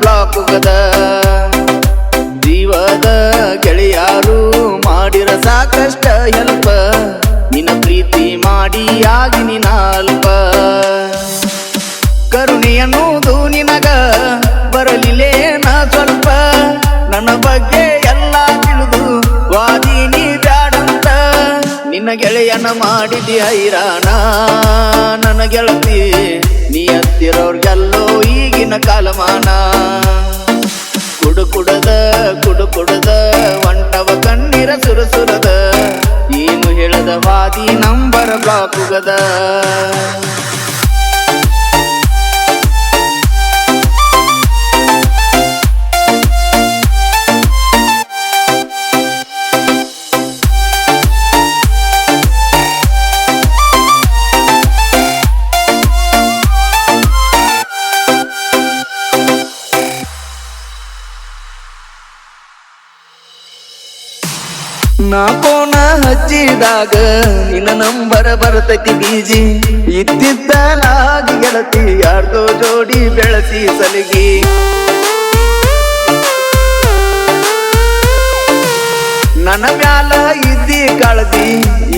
Block ಕದ ಜೀವದ ಗೆಳೆಯಾರು ಮಾಡಿರ ಸಾಕಷ್ಟ ಹೆಲ್ಪ. ನಿನ್ನ ಪ್ರೀತಿ ಮಾಡಿ ಆಗಿ ನಿನ್ನ ಅಲ್ಪ ಕರುಣೆ ಅನ್ನೋದು ನಿನಗ ಬರಲಿಲ್ಲೇನ ಸ್ವಲ್ಪ. ನನ್ನ ಬಗ್ಗೆ ಎಲ್ಲ ತಿಳಿದು ವಾದಿ ನೀ ಬ್ಯಾಡಂತ. ನಿನ್ನ ಗೆಳೆಯನ ಮಾಡಿದಿ ಹೈರಾಣ. ನನ್ನ ಗೆಳತಿ ಕಾಲಮಾನ. ಕುಡು ಕುಡದ ಕುಡು ಕುಡದ ಒಂಟವ ಕಣ್ಣೀರ ಸುರಸುರದ. ಏನು ಹೇಳದ ವಾದಿ ನಂಬರ ಬ್ಲಾಕ್ ನಾ ಫೋನ ಹಚ್ಚಿದಾಗ ನಿನ್ನ ನಂಬರ ಬರ್ತೈತಿ ಬೀಜಿ. ಇದ್ದಿದ್ದ ಗೆಳತಿ, ಯಾರ್ದೋ ಜೋಡಿ ಬೆಳಸಿ ಸಲಗಿ. ನನ್ನ ಮ್ಯಾಲ ಇದ್ದಿ ಕಾಳಜಿ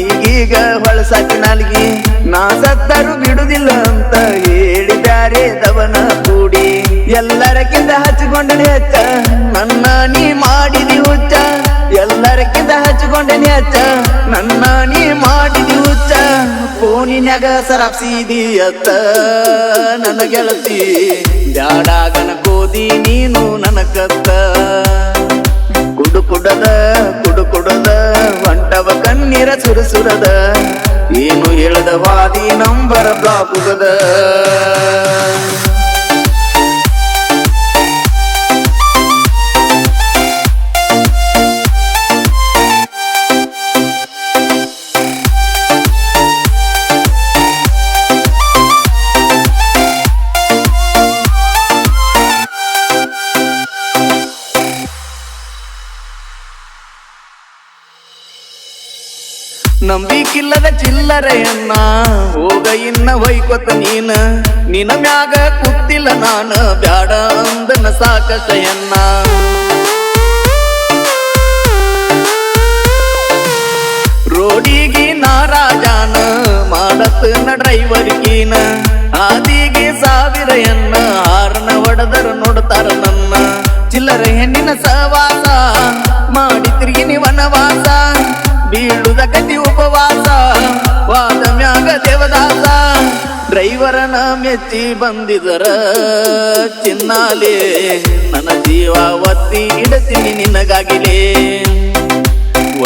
ಈಗೀಗ ಹೊಳಸಾಕಿ ನಾಲ್ಗಿ. ನಾ ಸತ್ತರು ಬಿಡುದಿಲ್ಲ ಅಂತ ಹೇಳಿ ಬ್ಯಾರೆ ದವನ ಕೂಡಿ. ಎಲ್ಲರಕ್ಕಿಂತ ಹಚ್ಚಿಕೊಂಡನೆ ಹೆಚ್ಚ ನನ್ನ ನೀ ಮಾಡಿದಿ ಹುಚ್ಚ. ಹಚ್ಚಿಕೊಂಡನೆ ನನ್ನ ನೀ ಮಾಡಿದಿ ಹುಚ್ಚ ಫೋನಿನ್ಯಾಗ ಸರಾಪ್ಸಿದಿ ಅತ್ತ ನನ್ನ ಗೆಳತಿ. ಬ್ಯಾಡಾಗನ ಕೋದಿ ನೀನು ನನ್ನ ಕತ್ತ ಕುಡು ಕುಡದ ಕುಡು ಕುಡದ ಹೊಂಟವ ಕಣ್ಣೀರ ಸುರಸುರದ. ಏನು ಹೇಳದ ವಾದಿ ನಂಬರ ಬ್ಲಾಕ್ ನಂಬಿಕಿಲ್ಲದ ಚಿಲ್ಲರೆಯನ್ನ ಹೋಗ ಇನ್ನ ವೈಕೊತ ನೀನ. ನಿನ ಮ್ಯಾಗ ಕುತ್ತಿಲ್ಲ ನಾನ, ಬ್ಯಾಡ ಅಂದನ ಸಾಕಷ್ಟಯನ್ನ ರೋಡಿಗೆ ನಾರಾಜಾನ ಮಾಡತ್ತನ ಡ್ರೈವರ್ಗೀನ. ಆದಿಗೆ ಸಾವಿರಯನ್ನ, ಹಾರನ ಹೊಡೆದರ ನೋಡ್ತಾರ ನನ್ನ. ಚಿಲ್ಲರೆ ಹೆಣ್ಣಿನ ಸವಾಸ ಮಾಡಿ ತಿರುಗಿನಿ ವನವಾಸ. ಬೀಳುದ ಕತಿ ಉಪವಾಸ, ವಾದ ಮ್ಯಾಗ ದೇವದಾಸ. ಡ್ರೈವರನ ಮೆಚ್ಚಿ ಬಂದಿದರ ಚಿನ್ನಾಲೆ, ನನ್ನ ಜೀವ ಒತ್ತಿ ಇಡತೀನಿ ನಿನಗಾಗಿಲೇ.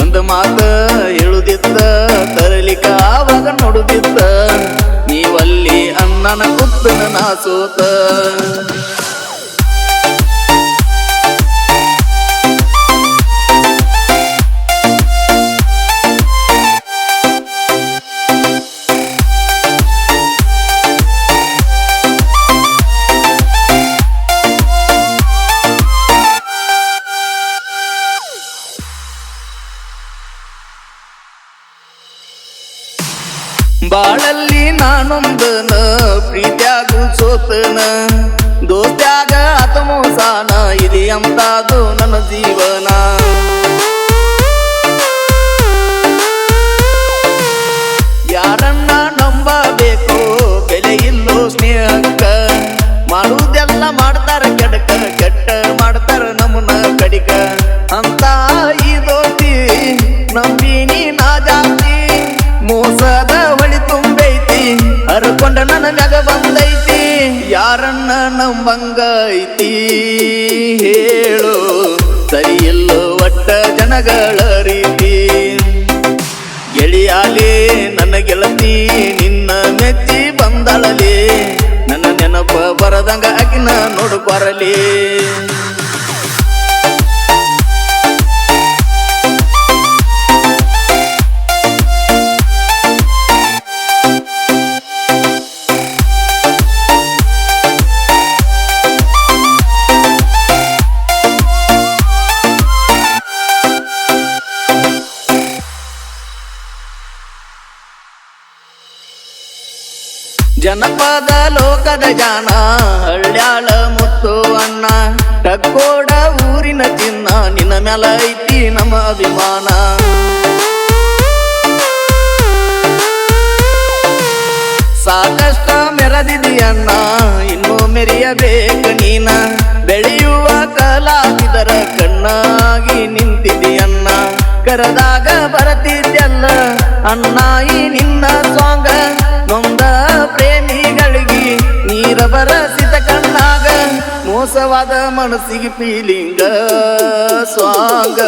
ಒಂದು ಮಾತ ಹೇಳುದಿತ್ತ ತರಲಿಕ ಆವಾಗ ನೋಡುದಿತ್ತ. ನೀವಲ್ಲಿ ಅನ್ನನ ಕುತ್ತನ ನಾ ಸೋತ ಬಾಳಲ್ಲಿ ನಾನೊಂದನ ಪ್ರೀತಿಯಾಗ ಸೋತನ. ದೋಸ್ತ್ಯಾಗ ಆತ ಮೋಸಾನ ನನ್ನ ಜೀವನ. ಐತಿ ಹೇಳು. ಸರಿ ಇಲ್ಲೋ ಒಟ್ಟ ಜನಗಳ ರೀತಿ. ಗೆಳೆಯಾಲೆ ನನ್ನ ಗೆಳತಿ ನಿನ್ನ ಮೆಚ್ಚಿ ಬಂದಳಲೆ. ನನ್ನ ನೆನಪ ಬರದಂಗ ಅಕಿನ ನೋಡ್ಕೊರಲಿ ಜನಪದ ಲೋಕದ ಜಾನ ಹಳ್ಳ್ಯಾಳ ಮುತ್ತು ಅಣ್ಣ. ಟಕ್ಕೋಡ ಊರಿನ ಚಿನ್ನ, ನಿನ್ನ ಮೇಲ ಐತಿ ನಮ್ಮ ಅಭಿಮಾನ. ಸಾಕಷ್ಟ ಮೆರೆದಿದೆಯನ್ನ ಇನ್ನೂ ಮೆರೆಯಬೇಕು ನೀನ. ಬೆಳೆಯುವ ಕಲಾವಿದರ ಕಣ್ಣಾಗಿ ನಿಂತಿದೆಯನ್ನ ಕರದಾಗ ಅಣ್ಣ ಅನ್ನಾಯಿ ನಿನ್ನ ಮೋಸವಾದ ಮನಸ್ಸಿಗೆ ಫೀಲಿಂಗ ಸ್ವಾಂಗ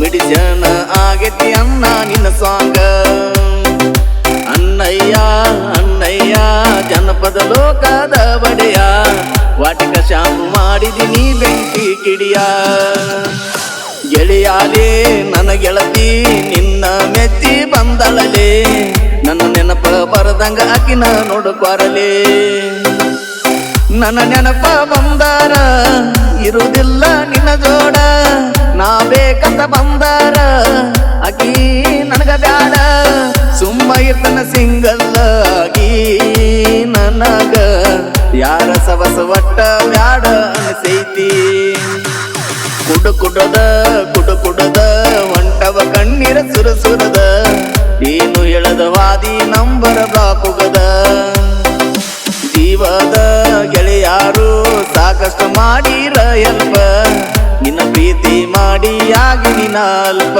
ಮಿಡಿಜನ ಆಗೈತಿ ಅನ್ನ ನಿನ್ನ ಸಾಂಗ ಅಣ್ಣಯ್ಯ ಅಣ್ಣಯ್ಯ, ಜನಪದ ಲೋಕದ ಬಡೆಯ ವಾಟಿಕ ಶಾಂಪು ಮಾಡಿದಿನಿ ಬೆಂಕಿ ಕಿಡಿಯ. ಗೆಳೆಯಾಲೇ ನನ್ನ ಗೆಳತಿ, ನಿನ್ನ ಮೆತ್ತಿ ಬಂದಳಲೆ. ನನ್ನ ನೆನಪ ಬರದಂಗ ಆಕಿನ ನೋಡುಕೊರಲೇ ನನ್ನ ನೆನಪ ಬಂದಾರ, ಇರುವುದಿಲ್ಲ ನಿನ್ನ ಜೋಡ. ನಾ ಬೇಕಂತ ಬಂದಾರ ಅಕಿ ನನಗ ಬ್ಯಾಡ. ಸುಮ್ಮ ಇರ್ತನ ಸಿಂಗಲ್ ಆಗಿ ನನಗ. ಯಾರ ಸವಸ ಒಟ್ಟ ಬ್ಯಾಡ ಅನಿಸೈತಿ. ಕುಡು ಕುಡದ ಕುಡು ಕುಡದ ಹೊಂಟವ ಕಣ್ಣೀರ ಸುರಸುರದ ಏನು ಹೇಳದ ವಾದಿ ನಂಬರ ಸಾಕಷ್ಟು ಮಾಡಿರ ಎಲ್ಪ ನಿನ್ನ ಪ್ರೀತಿ ಮಾಡಿ ಆಗಿ ನಿನ್ನ ಅಲ್ಪ.